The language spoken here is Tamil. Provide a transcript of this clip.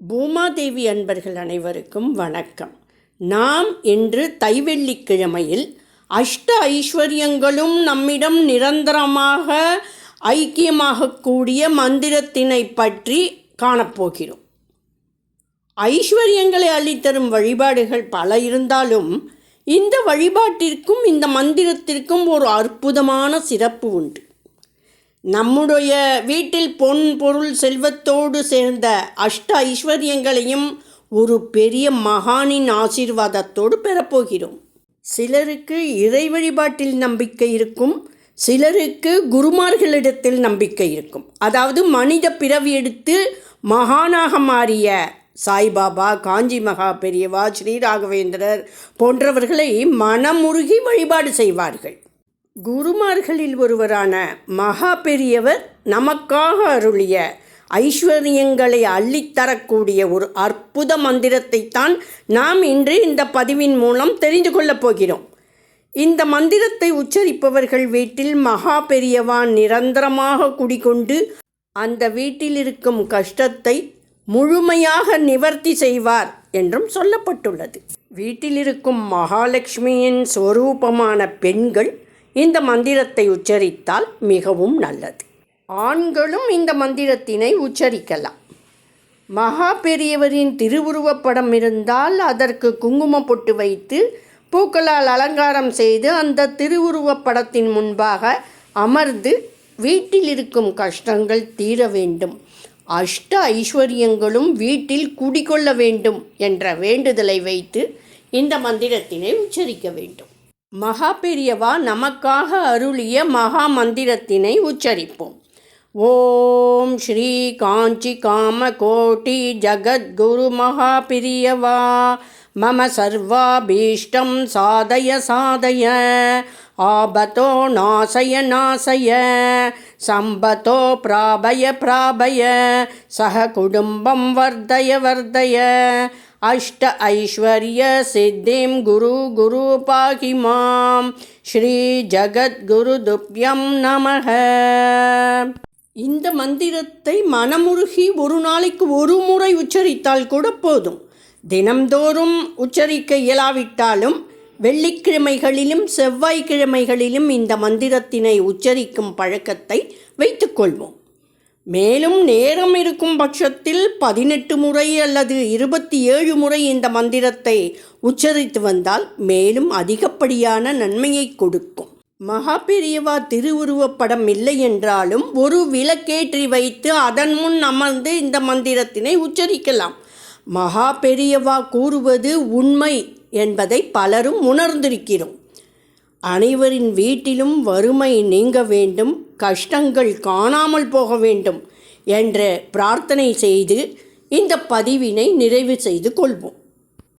பூமாதேவி அன்பர்கள் அனைவருக்கும் வணக்கம். நாம் இன்று தைவெள்ளிக்கிழமையில் அஷ்ட ஐஸ்வர்யங்களும் நம்மிடம் நிரந்தரமாக ஐக்கியமாகக்கூடிய மந்திரத்தினை பற்றி காணப்போகிறோம். ஐஸ்வர்யங்களை அள்ளித்தரும் வழிபாடுகள் பல இருந்தாலும் இந்த வழிபாட்டிற்கும் இந்த மந்திரத்திற்கும் ஒரு அற்புதமான சிறப்பு உண்டு. நம்முடைய வீட்டில் பொன் பொருள் செல்வத்தோடு சேர்ந்த அஷ்ட ஐஸ்வர்யங்களையும் ஒரு பெரிய மகானின் ஆசீர்வாதத்தோடு பெறப்போகிறோம். சிலருக்கு இறை வழிபாட்டில் நம்பிக்கை இருக்கும் சிலருக்கு குருமார்களிடத்தில் நம்பிக்கை இருக்கும். அதாவது மனித பிறவி எடுத்து மகானாக மாறிய சாய்பாபா காஞ்சி மகா பெரியவா ஸ்ரீராகவேந்திரர் போன்றவர்களை மனமுருகி வழிபாடு செய்வார்கள். குருமார்களில் ஒருவரான மகா பெரியவர் நமக்காக அருளிய ஐஸ்வர்யங்களை அள்ளித்தரக்கூடிய ஒரு அற்புத மந்திரத்தைத்தான் நாம் இன்று இந்த பதிவின் மூலம் தெரிந்து கொள்ளப் போகிறோம். இந்த மந்திரத்தை உச்சரிப்பவர்கள் வீட்டில் மகா பெரியவா நிரந்தரமாக குடிகொண்டு அந்த வீட்டில் இருக்கும் கஷ்டத்தை முழுமையாக நிவர்த்தி செய்வார் என்றும் சொல்லப்பட்டுள்ளது. வீட்டில் இருக்கும் மகாலட்சுமியின் ஸ்வரூபமான பெண்கள் இந்த மந்திரத்தை உச்சரித்தால் மிகவும் நல்லது. ஆண்களும் இந்த மந்திரத்தினை உச்சரிக்கலாம். மகா பெரியவரின் திருவுருவப்படம் இருந்தால் அதற்கு குங்குமம் பொட்டு வைத்து பூக்களால் அலங்காரம் செய்து அந்த திருவுருவப்படத்தின் முன்பாக அமர்ந்து வீட்டில் இருக்கும் கஷ்டங்கள் தீர வேண்டும். அஷ்ட ஐஸ்வர்யங்களும் வீட்டில் குடிகொள்ள வேண்டும் என்ற வேண்டுதலை வைத்து இந்த மந்திரத்தினை உச்சரிக்க வேண்டும். மகா பெரியவா நமக்காக அருளிய மகா மந்திரத்தினை உச்சரிப்போம். ஓம் ஸ்ரீ காஞ்சி காம கோட்டி ஜகத்குரு மகா பிரியவா மம சர்வாபீஷ்டம் சாதய சாதய ஆபத்தோ நாசய நாசய சம்பத்தோ பிராபய பிராபய சக குடும்பம் வர்தய வர்தய அஷ்ட ஐஸ்வர்ய சித்திம் குரு குரு பாகி மாம் ஸ்ரீ ஜகத்குரு துப்யம் நமக இந்த மந்திரத்தை மனமுருகி ஒரு நாளைக்கு ஒரு முறை உச்சரித்தால் கூட போதும். தினம்தோறும் உச்சரிக்க இயலாவிட்டாலும் வெள்ளிக்கிழமைகளிலும் செவ்வாய்க்கிழமைகளிலும் இந்த மந்திரத்தினை உச்சரிக்கும் பழக்கத்தை வைத்துக்கொள்வோம் மேலும் நேரம் இருக்கும் பட்சத்தில் பதினெட்டு முறை அல்லது இருபத்தி ஏழு முறை இந்த மந்திரத்தை உச்சரித்து வந்தால் மேலும் அதிகப்படியான நன்மையை கொடுக்கும். மகா பெரியவா திருவுருவப்படம் இல்லை என்றாலும் ஒரு விளக்கேற்றி வைத்து அதன் முன் அமர்ந்து இந்த மந்திரத்தினை உச்சரிக்கலாம். மகா பெரியவா கூறுவது உண்மை என்பதை பலரும் உணர்ந்திருக்கிறோம். அனைவரின் வீட்டிலும் வறுமை நீங்க வேண்டும் கஷ்டங்கள் காணாமல் போக வேண்டும் என்று பிரார்த்தனை செய்து இந்த பதிவினை நிறைவு செய்து கொள்வோம்.